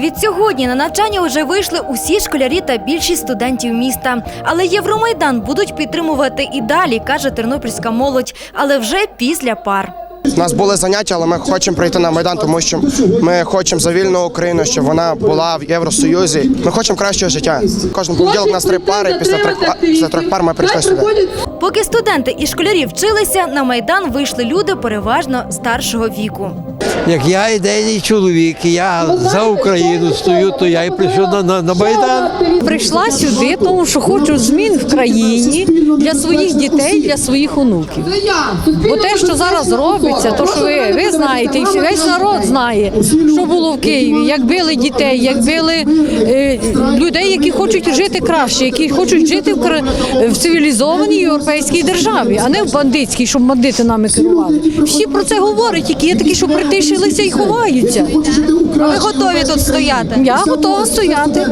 Відсьогодні на навчання вже вийшли усі школярі та більшість студентів міста. Але Євромайдан будуть підтримувати і далі, каже тернопільська молодь, але вже після пар. У нас були заняття, але ми хочемо прийти на майдан, тому що ми хочемо за вільну Україну, щоб вона була в Євросоюзі. Ми хочемо кращого життя. Кожен понеділок у нас три пари. Після трьох після трьох пар ми прийшли сюди. Поки студенти і школярі вчилися, на майдан вийшли люди переважно старшого віку. Як я ідейний чоловік, і я за Україну стою, то я і прийшов на, на, на Майдан. Прийшла сюди, тому що хочу змін в країні для своїх дітей, для своїх онуків. Бо те, що зараз робиться, то що ви, ви знаєте, і весь народ знає, що було в Києві, як били дітей, як били е, людей, які хочуть жити краще, які хочуть жити в, в цивілізованій європейській державі, а не в бандитській, щоб бандити нами керували. Всі про це говорять, які є такі, що притишилися і ховаються. Ви готові тут стояти? Я готова стояти.